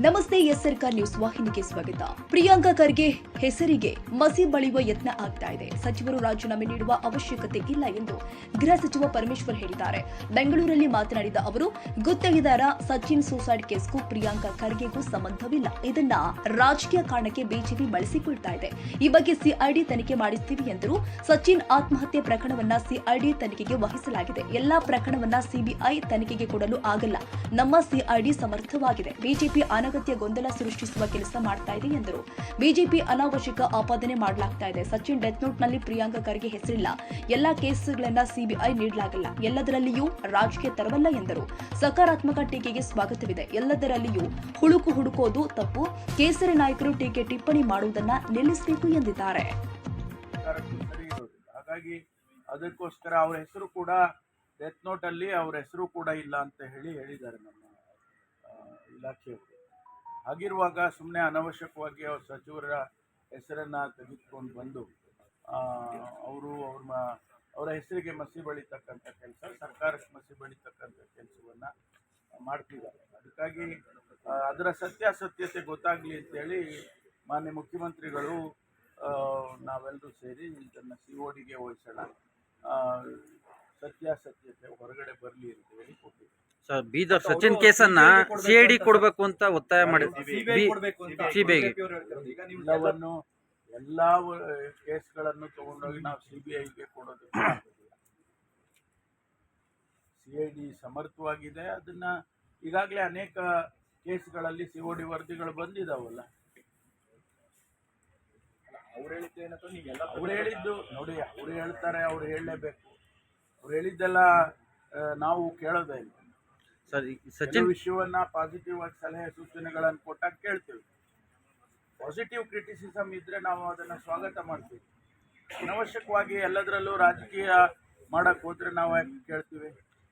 ನಮಸ್ತೆ S news ವಾಹಿನಿಗೆ ಸ್ವಾಗತ. ಪ್ರಿಯಾಂಕಾ ಖರ್ಗೆ ಹೆಸರಿಗೆ ಮಸಿ ಬಳಿಯುವ ಯತ್ನ ಆಗ್ತಾ ಇದೆ. ಸಚಿವರು ರಾಜೀನಾಮೆ ನೀಡುವ ಅವಶ್ಯಕತೆ ಇಲ್ಲ ಎಂದು ಗೃಹ ಸಚಿವ ಪರಮೇಶ್ವರ್ ಹೇಳಿದ್ದಾರೆ. ಬೆಂಗಳೂರಲ್ಲಿ ಮಾತನಾಡಿದ ಅವರು, ಗುತ್ತಿಗೆದಾರ ಸಚಿನ್ ಸೂಸೈಡ್ ಕೇಸ್ಗೂ ಪ್ರಿಯಾಂಕಾ ಖರ್ಗೆಗೂ ಸಂಬಂಧವಿಲ್ಲ. ಇದನ್ನ ರಾಜಕೀಯ ಕಾರಣಕ್ಕೆ ಬಿಜೆಪಿ ಬಳಸಿಕೊಳ್ತಾ ಇದೆ. ಈ ಬಗ್ಗೆ ಸಿಐಡಿ ತನಿಖೆ ಮಾಡಿಸ್ತೀವಿ ಎಂದರು. ಸಚಿನ್ ಆತ್ಮಹತ್ಯೆ ಪ್ರಕರಣವನ್ನ ಸಿಐಡಿ ತನಿಖೆಗೆ ವಹಿಸಲಾಗಿದೆ. ಎಲ್ಲಾ ಪ್ರಕರಣವನ್ನ ಸಿಬಿಐ ತನಿಖೆಗೆ ಕೊಡಲು ಆಗಲ್ಲ. ನಮ್ಮ ಸಿಐಡಿ ಸಮರ್ಥವಾಗಿದೆ. ಬಿಜೆಪಿ ಅನಗತ್ಯ ಗೊಂದಲ ಸೃಷ್ಟಿಸುವ ಕೆಲಸ ಮಾಡ್ತಾ ಇದೆ ಎಂದರು. ಬಿಜೆಪಿ ಅನಾವಶ್ಯಕ ಆಪಾದನೆ ಮಾಡಲಾಗ್ತಾ ಇದೆ. ಸಚಿನ್ ಡೆತ್ ನೋಟ್ನಲ್ಲಿ ಪ್ರಿಯಾಂಕಾ ಖರ್ಗೆ ಹೆಸರಿಲ್ಲ. ಎಲ್ಲಾ ಕೇಸ್ಗಳನ್ನ ಸಿಬಿಐ ನೀಡಲಾಗಿಲ್ಲ. ಎಲ್ಲದರಲ್ಲಿಯೂ ರಾಜಕೀಯ ತರವಲ್ಲ ಎಂದರು. ಸಕಾರಾತ್ಮಕ ಟೀಕೆಗೆ ಸ್ವಾಗತವಿದೆ. ಎಲ್ಲದರಲ್ಲಿಯೂ ಹುಡುಕು ಹುಡುಕೋದು ತಪ್ಪು. ಕೇಸರಿ ನಾಯಕರು ಟೀಕೆ ಟಿಪ್ಪಣಿ ಮಾಡುವುದನ್ನ ನಿಲ್ಲಿಸಬೇಕು ಎಂದಿದ್ದಾರೆ. ಹಾಗಾಗಿ ಅದಕ್ಕೋಸ್ಕರ ಅವರ ಹೆಸರು ಕೂಡ ಡೆತ್ ನೋಟ್ ಅಲ್ಲಿ ಅವ್ರ ಹೆಸರು ಕೂಡ ಇಲ್ಲ ಅಂತ ಹೇಳಿ ಹೇಳಿದ್ದಾರೆ ನಮ್ಮ ಇಲಾಖೆಯವರು. ಹಾಗಿರುವಾಗ ಸುಮ್ಮನೆ ಅನವಶ್ಯಕವಾಗಿ ಅವ್ರ ಸಚಿವರ ಹೆಸರನ್ನು ತೆಗೆದುಕೊಂಡು ಬಂದು ಅವರು ಅವ್ರ ಅವರ ಹೆಸರಿಗೆ ಮಸಿ ಬಳಿತಕ್ಕಂಥ ಕೆಲಸ, ಸರ್ಕಾರಕ್ಕೆ ಮಸಿ ಬಳಿತಕ್ಕಂಥ ಕೆಲಸವನ್ನು ಮಾಡ್ತಿದ್ದಾರೆ. ಅದಕ್ಕಾಗಿ ಅದರ ಸತ್ಯಾಸತ್ಯತೆ ಗೊತ್ತಾಗಲಿ ಅಂತೇಳಿ ಮಾನ್ಯ ಮುಖ್ಯಮಂತ್ರಿಗಳು ನಾವೆಲ್ಲರೂ ಸೇರಿ ಇದನ್ನು ಸಿ ಒ ಡಿಗೆ ವಹಿಸೋಣ ಸತ್ಯಾಸತ್ಯತೆ ಹೊರಗಡೆ ಬರಲಿ ಅಂತ ಹೇಳಿ ಕೊಟ್ಟಿದ್ದೀವಿ ಸರ್ ಬೀದರ್ ಸಚಿನ್ ಕೇಸನ್ನ ಸಿಐಡಿ ಕೊಡಬೇಕು ಅಂತ ಒತ್ತಾಯ ಮಾಡಿದ್ವಿ ಸಿಬಿಐಗೆ ಎಲ್ಲವನ್ನು ಎಲ್ಲ ಕೇಸ್ಗಳನ್ನು ತಗೊಂಡೋಗಿ ನಾವು ಸಿ ಬಿ ಐಗೆ ಕೊಡೋದಕ್ಕೆ ಸಿ ಐ ಡಿ ಸಮರ್ಥವಾಗಿದೆ. ಅದನ್ನ ಈಗಾಗಲೇ ಅನೇಕ ಕೇಸ್ಗಳಲ್ಲಿ ಸಿ ಒ ಡಿ ವರದಿಗಳು ಬಂದಿದಾವಲ್ಲ. ಅವ್ರು ಹೇಳಿದ್ದು ನೋಡಿ ಅವ್ರು ಹೇಳ್ತಾರೆ ಅವ್ರು ಹೇಳಲೇಬೇಕು. ಅವ್ರು ಹೇಳಿದ್ದೆಲ್ಲ ನಾವು ಕೇಳೋದೇ ಇಲ್ಲ. ಸರ್ ಈ ಸಚಿನ್ ವಿಷಯವನ್ನ ಪಾಸಿಟಿವ್ ಆಗಿ ಸಲಹೆ ಸೂಚನೆಗಳನ್ನು ಕೊಟ್ಟಾಗ ಕೇಳ್ತೀವಿ. ಪಾಸಿಟಿವ್ ಕ್ರಿಟಿಸಿಸಮ್ ಇದ್ರೆ ನಾವು ಅದನ್ನ ಸ್ವಾಗತ ಮಾಡ್ತೀವಿ. ಅನವಶ್ಯಕವಾಗಿ ಎಲ್ಲದರಲ್ಲೂ ರಾಜಕೀಯ ಮಾಡಕ್ ಹೋದ್ರೆ ನಾವು ಯಾಕೆ ಕೇಳ್ತೀವಿ?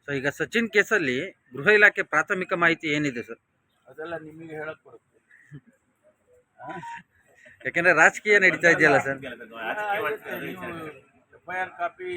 ಸೊ ಈಗ ಸಚಿನ್ ಕೇಸಲ್ಲಿ ಗೃಹ ಇಲಾಖೆ ಪ್ರಾಥಮಿಕ ಮಾಹಿತಿ ಏನಿದೆ ಸರ್? ಅದೆಲ್ಲ ನಿಮಗೆ ಹೇಳಕ್ ಬರುತ್ತೆ. ಯಾಕೆಂದ್ರೆ ರಾಜಕೀಯ ನಡೀತಾ ಇದೆಯಲ್ಲ sir. F I R copy